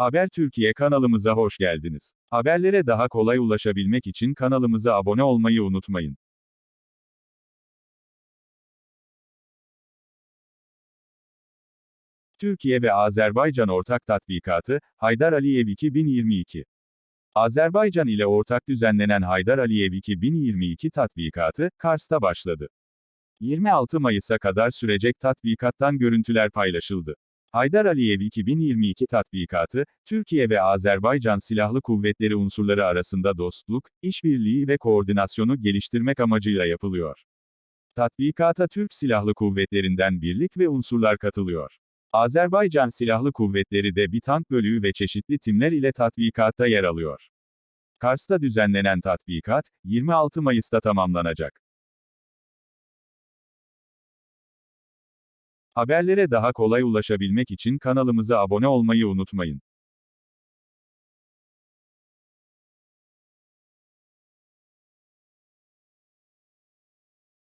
Haber Türkiye kanalımıza hoş geldiniz. Haberlere daha kolay ulaşabilmek için kanalımıza abone olmayı unutmayın. Türkiye ve Azerbaycan ortak tatbikatı, Haydar Aliyev 2022. Azerbaycan ile ortak düzenlenen Haydar Aliyev 2022 tatbikatı, Kars'ta başladı. 26 Mayıs'a kadar sürecek tatbikattan görüntüler paylaşıldı. Haydar Aliyev 2022 tatbikatı, Türkiye ve Azerbaycan Silahlı Kuvvetleri unsurları arasında dostluk, işbirliği ve koordinasyonu geliştirmek amacıyla yapılıyor. Tatbikata Türk Silahlı Kuvvetlerinden birlik ve unsurlar katılıyor. Azerbaycan Silahlı Kuvvetleri de bir tank bölüğü ve çeşitli timler ile tatbikatta yer alıyor. Kars'ta düzenlenen tatbikat, 26 Mayıs'ta tamamlanacak. Haberlere daha kolay ulaşabilmek için kanalımıza abone olmayı unutmayın.